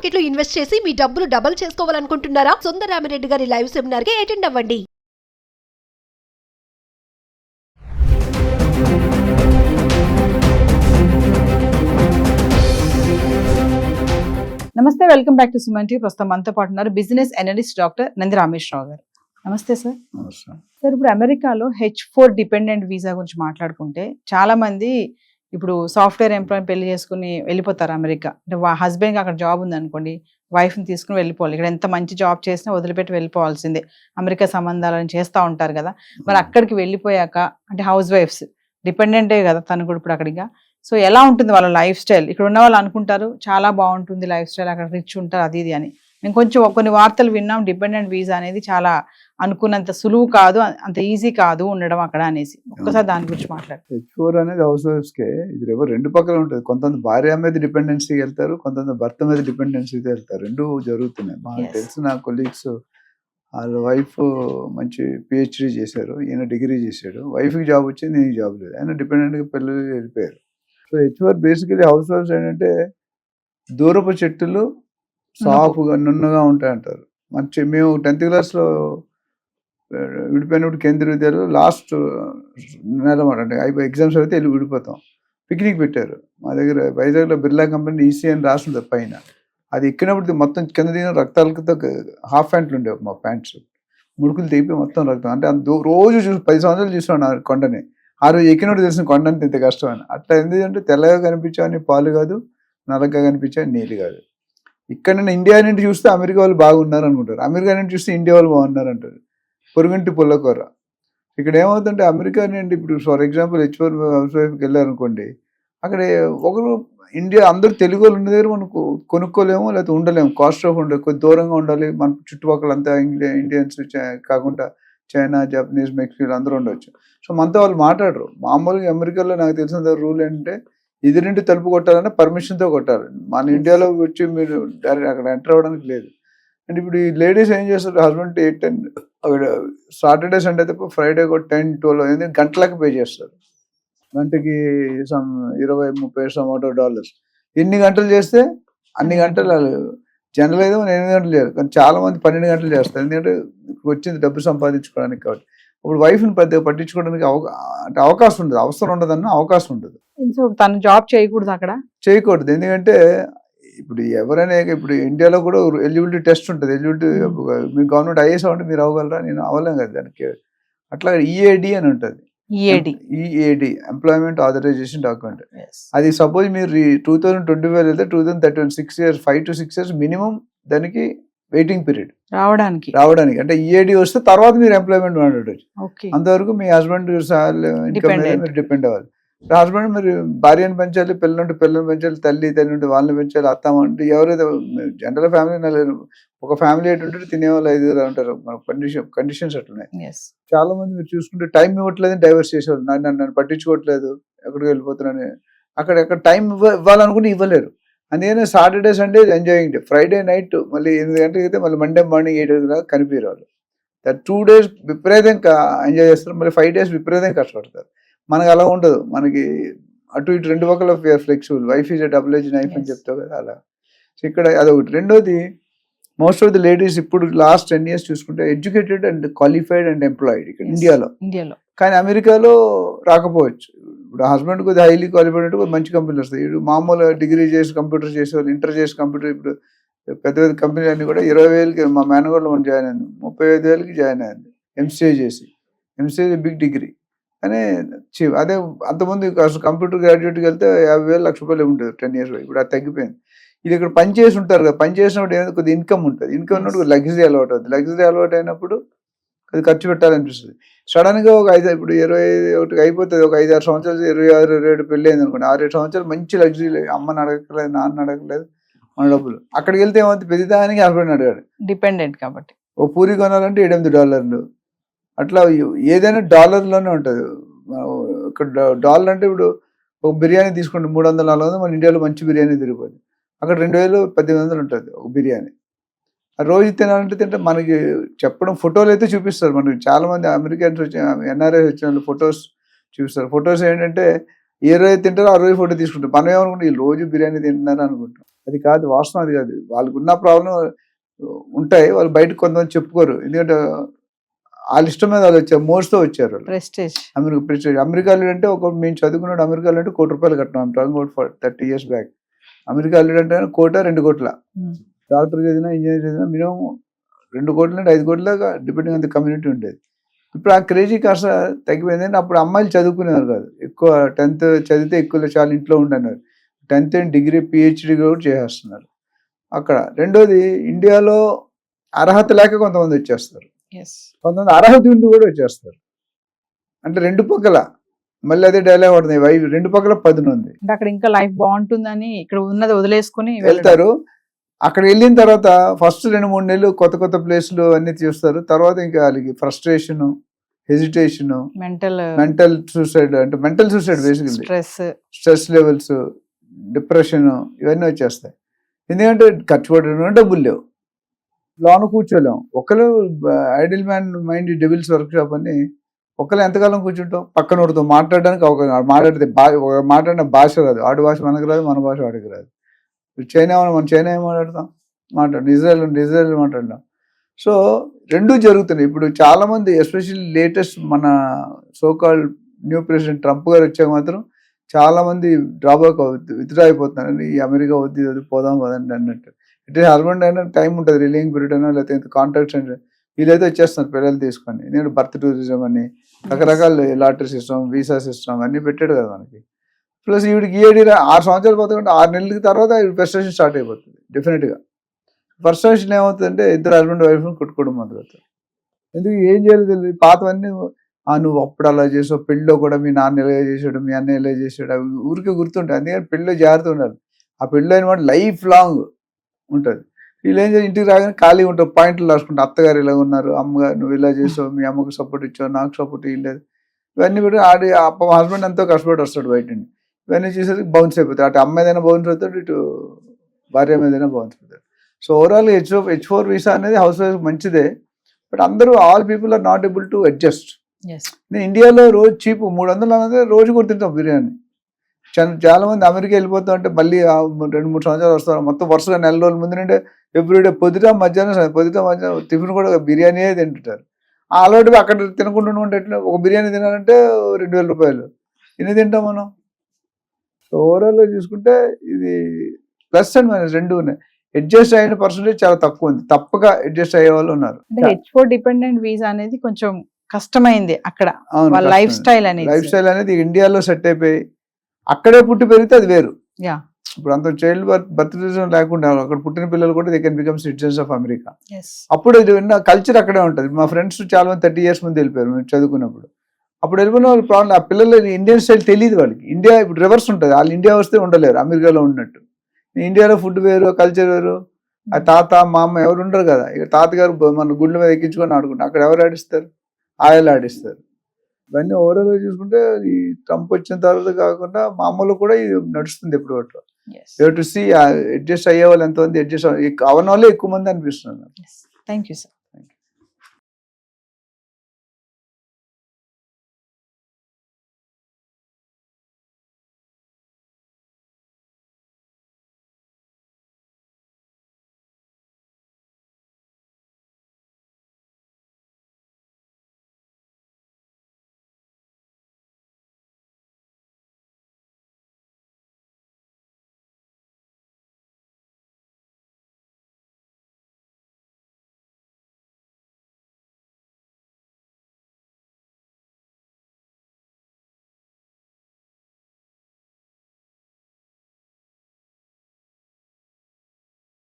మార్కెట్లో ఇన్వెస్ట్ చేసి మీ డబ్బులు డబుల్ చేసుకోవాలనుకుంటున్నారా? సుందరామిరెడ్డి గారి లైవ్ సెమినార్కి అటెండ్ అవ్వండి. నమస్తే welcome back to Suman T ప్రస్తుతం మనతో పాటు ఉన్నారు business analyst doctor Nandi Rameshwara Rao గారు. నమస్తే సార్. సార్ ఇప్పుడు అమెరికాలో హెచ్ ఫోర్ డిపెండెంట్ వీసా గురించి మాట్లాడుకుంటే చాలా మంది ఇప్పుడు సాఫ్ట్వేర్ ఎంప్లాయ్ పెళ్ళి చేసుకుని వెళ్ళిపోతారు అమెరికా. అంటే హస్బెండ్కి అక్కడ జాబ్ ఉంది అనుకోండి వైఫ్ని తీసుకుని వెళ్ళిపోవాలి. ఇక్కడ ఎంత మంచి జాబ్ చేసినా వదిలిపెట్టి వెళ్ళిపోవాల్సిందే. అమెరికా సంబంధాలను చేస్తూ ఉంటారు కదా. మరి అక్కడికి వెళ్ళిపోయాక అంటే హౌస్ వైఫ్స్ డిపెండెంటే కదా తను కూడా ఇప్పుడు అక్కడిగా సో ఎలా ఉంటుంది వాళ్ళ లైఫ్ స్టైల్? ఇక్కడ ఉన్న వాళ్ళు అనుకుంటారు చాలా బాగుంటుంది లైఫ్ స్టైల్ అక్కడ రిచ్ ఉంటారు అది ఇది అని. మేము కొంచెం కొన్ని వార్తలు విన్నాం. డిపెండెంట్ వీసా అనేది చాలా అనుకున్నంత సులువు కాదు అంత ఈజీ కాదు ఉండడం అక్కడ అనేసి. ఒక్కసారి దాని గురించి మాట్లాడు. హెచ్ ఫోర్ అనేది హౌస్ ఇది ఎవరు రెండు పక్కల ఉంటుంది. కొంతమంది భార్య మీద డిపెండెన్సీకి వెళ్తారు కొంతమంది భర్త మీద డిపెండెన్సీకి వెళ్తారు. రెండు జరుగుతున్నాయి. మాకు Yes. తెలిసిన కొలీగ్స్ వాళ్ళ వైఫ్ మంచి పిహెచ్డి చేశారు. ఈయన డిగ్రీ చేశాడు. వైఫ్కి జాబ్ వచ్చింది నేను జాబ్ లేదు. ఆయన డిపెండెంట్గా పిల్లలు వెళ్ళిపోయారు. So H four basically house wives ఏంటంటే దూరపు చెట్టులు సాఫ్గా నున్నగా ఉంటాయి అంటారు. మంచి మేము టెన్త్ క్లాస్లో విడిపోయినప్పుడు కేంద్ర విద్యాలయంలో లాస్ట్ నెల మాట అయిపోయి ఎగ్జామ్స్ అయితే వెళ్ళి విడిపోతాం. పిక్నిక్ పెట్టారు. మా దగ్గర వైజాగ్లో బిర్లా కంపెనీ ఈసీ అని రాసింది పైన. అది ఎక్కినప్పుడు మొత్తం కింద దిగిన రక్తాలతో హాఫ్ ప్యాంట్లు ఉండేవి మా ప్యాంట్స్. ముడుకులు తెగిపోయి మొత్తం రక్తం. అంటే అంత రోజు చూసి పది సంవత్సరాలు చూసాను ఆ కొండని. ఆ రోజు ఎక్కినప్పుడు తెలిసిన కొండ అంటే ఇంత కష్టం అని. అట్లా ఎందుకంటే తెల్లగా కనిపించావని పాలు కాదు నల్లగా కనిపించావని నీళ్ళు కాదు. ఇక్కడ నేను ఇండియా నుండి చూస్తే అమెరికా వాళ్ళు బాగున్నారు అనుకుంటారు. అమెరికా నుండి చూస్తే ఇండియా వాళ్ళు బాగున్నారు అంటారు. పొరుగింటి పుల్లకూర. ఇక్కడ ఏమవుతుంటే అమెరికా నుండి ఇప్పుడు for example H four house వైఫ్కి వెళ్ళారనుకోండి అక్కడ ఒకరు ఇండియా అందరూ తెలుగు వాళ్ళు ఉన్న దగ్గర మనం కొనుక్కోలేము లేకపోతే ఉండలేము. కాస్ట్ ఆఫ్ ఉండదు కొద్ది దూరంగా ఉండాలి. మన చుట్టుపక్కల అంతా ఇండియా ఇండియన్స్ చై- కాకుండా చైనా జపనీస్ మెక్సికో అందరూ ఉండొచ్చు. సో మనతో వాళ్ళు మాట్లాడరు. మామూలుగా అమెరికాలో నాకు తెలిసిన రూల్ ఏంటంటే ఎదురింటి తలుపు కొట్టాలంటే పర్మిషన్తో కొట్టాలి. మన ఇండియాలో వచ్చి మీరు డైరెక్ట్ అక్కడ ఎంటర్ అవ్వడానికి లేదు. అంటే ఇప్పుడు ఈ లేడీస్ ఏం చేస్తారు? హస్బెండ్ ఎయిట్ టెన్ అక్కడ సాటర్డే సండే తప్ప ఫ్రైడే కూడా టెన్ ట్వెల్వ్ ఎందుకంటే గంటలకు పే చేస్తారు. గంటకి సమ్ ఇరవై ముప్పై సమాటో డాలర్స్ ఎన్ని గంటలు చేస్తే అన్ని గంటలు జనరల్ అయితే ఎనిమిది గంటలు చేయాలి. కానీ చాలా మంది పన్నెండు గంటలు చేస్తారు. ఎందుకంటే వచ్చింది డబ్బు సంపాదించుకోవడానికి కాబట్టి. ఇప్పుడు వైఫ్ని పెద్దగా పట్టించుకోవడానికి అంటే అవకాశం ఉండదు. అవసరం ఉండదన్న అవకాశం ఉండదు. సో తను జాబ్ చేయకూడదు అక్కడ? చేయకూడదు. ఎందుకంటే ఇప్పుడు ఎవరైనా ఇప్పుడు ఇండియాలో కూడా ఎలిజిబిలిటీ టెస్ట్ ఉంటుంది. ఎలిజిబిలిటీ మీ గవర్నమెంట్ ఐఏఎస్ అవ్వండి మీరు అవ్వగలరా? నేను అవ్వలేం కదా దానికి. అట్లా ఈఏడి అని ఉంటుంది. EAD EAD employment authorisation document అది సపోజ్ మీరు టూ థౌసండ్ ట్వంటీ ఫైవ్ వెళ్తే two thousand thirty one six years five to six years minimum దానికి వెయిటింగ్ పీరియడ్ రావడానికి. రావడానికి. అంటే ఈఏడి వస్తే తర్వాత మీరు ఎంప్లాయ్మెంట్ మాట్లాడవచ్చు ఓకే. అంతవరకు మీ హస్బెండ్. మీరు డిపెండ్ అవ్వాలి. హస్బెండ్ మీరు భార్యను పెంచాలి పిల్లలుంటే పిల్లల్ని పెంచాలి తల్లి తల్లి ఉంటే వాళ్ళని పెంచాలి అత్తమ్మ అంటే ఎవరైతే జనరల్ ఫ్యామిలీ ఒక ఫ్యామిలీ ఏంటంటే తినేవాళ్ళు ఐదుగురు ఉంటారు. మన కండిషన్ కండిషన్స్ అట్లున్నాయి. చాలా మంది మీరు చూసుకుంటే టైం ఇవ్వట్లేదు డైవర్స్ చేసేవాళ్ళు. నన్ను నన్ను నన్ను పట్టించుకోవట్లేదు. ఎక్కడికి వెళ్ళిపోతున్నాను. అక్కడ ఎక్కడ టైం ఇవ్వ ఇవ్వాలనుకుంటే ఇవ్వలేరు. అందుకనే Saturday Sunday enjoying day Friday night మళ్ళీ ఎనిమిది గంటలకు అయితే మళ్ళీ మండే మార్నింగ్ ఎయిట్ దాకా కనిపించారు వాళ్ళు. టూ డేస్ విపరీతంగా ఎంజాయ్ చేస్తారు. మళ్ళీ ఫైవ్ డేస్ విపరీతంగా కష్టపడతారు. మనకి అలా ఉండదు. మనకి అటు ఇటు రెండు పక్కల flexible wife is double age knife అని. చెప్తావు కదా అలా. సో ఇక్కడ అదొకటి. రెండోది మోస్ట్ ఆఫ్ ది లేడీస్ ఇప్పుడు లాస్ట్ టెన్ ఇయర్స్ చూసుకుంటే educated and qualified and employed ఇక్కడ ఇండియాలో ఇండియాలో కానీ అమెరికాలో రాకపోవచ్చు. ఇప్పుడు హస్బెండ్ కొద్దిగా హైలీ క్వాలిఫైడ్ అంటే కొద్దిగా మంచి కంపెనీలు వస్తాయి ఇప్పుడు మామూలుగా డిగ్రీ చేసి కంప్యూటర్ చేసేవాళ్ళు ఇంటర్ చేసి కంప్యూటర్ ఇప్పుడు పెద్ద పెద్ద కంపెనీలు అన్ని కూడా ఇరవై వేలకి మా మేనగోడలో మనం జాయిన్ అయింది ముప్పై ఐదు వేలకి జాయిన్ అయింది ఎంసీఏ చేసి. ఎంసీఏ బిగ్ డిగ్రీ అని చీ- అదే అంతమంది అసలు కంప్యూటర్ గ్రాడ్యుయేట్కి వెళ్తే యాభై వేలు లక్ష రూపాయలు ఉంటుంది టెన్ ఇయర్స్ ఇప్పుడు అది తగ్గిపోయింది. ఇది ఇక్కడ పని చేసి ఉంటారు కదా పని చేసినప్పుడు ఏదో కొద్దిగా ఇన్కమ్ ఉంటుంది. ఇన్కమ్ ఉన్నప్పుడు లగ్జరీ అలవాటు అవుతుంది. లగ్జరీ అలవాటు అయినప్పుడు అది ఖర్చు పెట్టాలనిపిస్తుంది. సడన్గా ఒక ఐదు ఇప్పుడు ఇరవై ఒకటి అయిపోతుంది. ఒక ఐదు ఆరు సంవత్సరాలు ఇరవై ఆరు ఇరవై ఏడు పెళ్ళి అయింది అనుకోండి. ఆరు ఏడు సంవత్సరాలు మంచి లగ్జరీ అమ్మని అడగలేదు నాన్న అడగలేదు మన డబ్బులు. అక్కడికి వెళ్తే ఏమవుతుంది? ప్రతిదానికి హస్బెండ్ అడిగాడు డిపెండెంట్ కాబట్టి. ఓ పూరి కొనాలంటే ఎనిమిది డాలర్లు. అట్లా ఏదైనా డాలర్లోనే ఉంటుంది. ఇక్కడ డాలర్ అంటే ఇప్పుడు ఒక బిర్యానీ తీసుకుంటే మూడు వందల నాలుగు వందలు మన ఇండియాలో మంచి బిర్యానీ తిరిగిపోతుంది అక్కడ రెండు వేలు పద్దెనిమిది వందలు ఉంటుంది ఒక బిర్యానీ. రోజు తినాలంటే తింటే మనకి చెప్పడం ఫోటోలు అయితే చూపిస్తారు. మనకి చాలా మంది అమెరికన్స్ వచ్చిన ఎన్ఆర్ఐ వచ్చిన వాళ్ళు ఫొటోస్ చూపిస్తారు. ఫొటోస్ ఏంటంటే ఏ రోజు తింటారో ఆ రోజు ఫోటో తీసుకుంటారు. మనం ఏమనుకుంటాం? ఈ రోజు బిర్యానీ తింటున్నారు అనుకుంటాం. అది కాదు వాస్తవం అది కాదు. వాళ్ళకు ఉన్న ప్రాబ్లం ఉంటాయి. వాళ్ళు బయటకు కొంతమంది చెప్పుకోరు. ఎందుకంటే వాళ్ళ ఇష్టం మీద వాళ్ళు వచ్చారు. మోస్తో వచ్చారు అమెరికా ప్రెస్టేజ్. అమెరికాలో అంటే ఒక మేము చదువుకున్నాడు అమెరికాలో అంటే కోటి రూపాయలు కట్టినాం. Talking out for thirty years back. అమెరికాలో అంటే కోట రెండు కోట్ల. డాక్టర్ చదివినా ఇంజనీర్ చదివినా మినిమం రెండు కోట్ల నుండి ఐదు కోట్ల డిపెండింగ్ ఆన్ ది కమ్యూనిటీ ఉండేది. ఇప్పుడు ఆ క్రేజీ కాస్త తగ్గిపోయింది. అంటే అప్పుడు అమ్మాయిలు చదువుకునేవారు కాదు. ఎక్కువ టెన్త్ చదివితే ఎక్కువ చాలా ఇంట్లో ఉండన్నారు టెన్త్ అండ్ డిగ్రీ పిహెచ్డి కూడా చేసేస్తున్నారు. అక్కడ రెండోది ఇండియాలో అర్హత లేక కొంతమంది వచ్చేస్తారు. కొంతమంది అర్హత ఉండి కూడా వచ్చేస్తారు. అంటే రెండు పక్కల మళ్ళీ అదే డైలాగ్ పడుతుంది రెండు పక్కల పదును ఉంది అంటే అక్కడ ఇంకా లైఫ్ బాగుంటుందని ఇక్కడ ఉన్నది వదిలేసుకుని. వెళ్తారు. అక్కడ వెళ్ళిన తర్వాత ఫస్ట్ రెండు మూడు నెలలు కొత్త కొత్త ప్లేస్లు అన్ని చూస్తారు. తర్వాత ఇంకా వాళ్ళకి frustration hesitation mental mental suicide అంటే mental suicide basically stress stress levels depression ఇవన్నీ వచ్చేస్తాయి. ఎందుకంటే ఖర్చు పెట్టడం డబ్బులు లేవు. లోన కూర్చోలేం. ఒకరు idle man mind devil's workshop అని ఒకరు ఎంతకాలం కూర్చుంటాం? పక్కన ఒకరితో మాట్లాడడానికి ఒక మాట్లాడితే బా మాట్లాడిన భాష రాదు. ఆడి భాష మనకు రాదు మన భాష వాడికి రాదు. చైనా మనం చైనా ఏం మాట్లాడతాం? మాట్లాడు ఇజ్రాయల్ ఉంటే ఇజ్రాయల్ మాట్లాడదాం సో రెండూ జరుగుతున్నాయి. ఇప్పుడు చాలామంది ఎస్పెషల్లీ లేటెస్ట్ మన so call new president Trump గారు వచ్చాక మాత్రం చాలామంది డ్రాబ్యాక్ విత్డ్రా అయిపోతున్నారు. ఈ అమెరికా వద్దు వద్దు, పోదాం పదండి అన్నట్టు. అంటే హస్బెండ్ అయినా టైం ఉంటుంది. రిలీయింగ్ పీరియడ్ అయినా లేకపోతే కాంట్రాక్ట్స్ అంటే వీళ్ళైతే వచ్చేస్తున్నారు పిల్లలు తీసుకొని. నేను బర్త్ టూరిజం అని రకరకాల లాటరీ సిస్టమ్ వీసా సిస్టమ్ అన్నీ పెట్టాడు కదా మనకి. ప్లస్ వీడికి ఈఏడి ఆరు సంవత్సరాలు పోతుంటే ఆరు నెలల తర్వాత ఫ్రస్ట్రేషన్ స్టార్ట్ అయిపోతుంది డెఫినెట్గా ఫ్రస్ట్రేషన్ ఏమవుతుందంటే ఇద్దరు హస్బెండ్ వైఫ్ కొట్టుకోవడం మొదలవుతుంది ఎందుకు? ఏం చేయాలి తెలియదు పాతవన్నీ ఆ నువ్వు అప్పుడు అలా చేసావు పెళ్ళిలో కూడా మీ నాన్న ఇలా చేసాడు మీ అన్న ఇలా చేసాడు అవి ఊరికే గుర్తుంటాయి. అందుకని పెళ్ళిలో జాగ్రత్త ఉండాలి. ఆ పెళ్ళి అయిన లైఫ్ లాంగ్ ఉంటుంది. వీళ్ళు ఏం చేయాలి? ఇంటికి రాగానే ఖాళీ ఉంటావు పాయింట్లు రాసుకుంటా అత్తగారు ఇలా ఉన్నారు అమ్మగారు నువ్వు ఇలా చేసావు మీ అమ్మకు సపోర్ట్ ఇచ్చావు నాకు సపోర్ట్ ఇవ్వలేదు ఇవన్నీ కూడా ఆడి హస్బెండ్ ఎంతో కష్టపడి వస్తాడు బయట నుండి. ఇవన్నీ చేసేది బౌన్స్ అయిపోతాయి. అటు అమ్మాయి ఏదైనా బౌన్స్ అవుతాడు ఇటు భార్య మీదైనా బౌన్స్ అవుతాడు so overall H H four visa అనేది హౌస్ వైఫ్ మంచిదే బట్ అందరూ all people are not able to adjust నేను ఇండియాలో రోజు చీప్ మూడు వందలు అనేది రోజు కూడా తింటాం బిర్యానీ. చాలా మంది అమెరికా వెళ్ళిపోతా ఉంటే మళ్ళీ రెండు మూడు సంవత్సరాలు వస్తారు. మొత్తం వరుసగా నెల రోజుల ముందు నుండే ఎవ్రీడే పొద్దుట మధ్యాహ్నం పొద్దుట మధ్యాహ్నం టిఫిన్ కూడా బిర్యానీయే తింటుంటారు. ఆ అలవాటు అక్కడ తినకుండా ఉంటే ఎట్లా? ఒక బిర్యానీ తినాలంటే రెండు వేల రూపాయలు. ఎన్ని తింటాం మనం? సో ఓవరాల్గా చూసుకుంటే ఇది ప్లస్ అండ్ మైనస్ రెండు ఉన్నాయి. అడ్జస్ట్ అయిన పర్సంటేజ్ చాలా తక్కువ ఉంది. తప్పక అడ్జస్ట్ అయ్యే వాళ్ళు ఉన్నారు. హెచ్ ఫోర్ డిపెండెంట్ వీసా అనేది కొంచెం కష్టమైంది అక్కడ. లైఫ్ స్టైల్ అనేది. లైఫ్ స్టైల్ అనేది ఇండియాలో సెట్ అయిపోయి అక్కడే పుట్టి పెరిగితే అది వేరు. యా. ఇప్పుడు అంత చైల్డ్ బర్త్ బర్త్ లేకుండా అక్కడ పుట్టిన పిల్లలు కూడా they can become citizens of America అప్పుడు ఇది కల్చర్ అక్కడే ఉంటుంది. మా ఫ్రెండ్స్ చాలా మంది థర్టీ ఇయర్స్ ముందు వెళ్ళిపోయారు మేము చదువుకున్నప్పుడు. అప్పుడు వెళ్ళిపోయిన వాళ్ళు ప్రాబ్లం ఆ పిల్లలు ఇండియన్ స్టైల్ తెలియదు వాళ్ళకి. ఇండియా ఇప్పుడు రివర్స్ ఉంటుంది. వాళ్ళు ఇండియా వస్తే ఉండలేరు. అమెరికాలో ఉన్నట్టు. ఇండియాలో ఫుడ్ వేరు కల్చర్ వేరు. ఆ తాత మా అమ్మ ఎవరు ఉండరు కదా. ఇక తాతగారు మన గుండె మీద ఎక్కించుకొని ఆడుకుంటారు. అక్కడ ఎవరు ఆడిస్తారు? ఆయాలు ఆడిస్తారు. ఇవన్నీ ఓవరాల్గా చూసుకుంటే ఈ ట్రంప్ వచ్చిన తర్వాత కాకుండా మా అమ్మలో కూడా ఇది నడుస్తుంది ఎప్పుడు ఒకటి ఎస్ టు సీ అడ్జస్ట్ అయ్యే వాళ్ళు ఎంతమంది అడ్జస్ట్ అవన వాళ్ళే ఎక్కువ మంది అనిపిస్తున్నారు. Thank you sir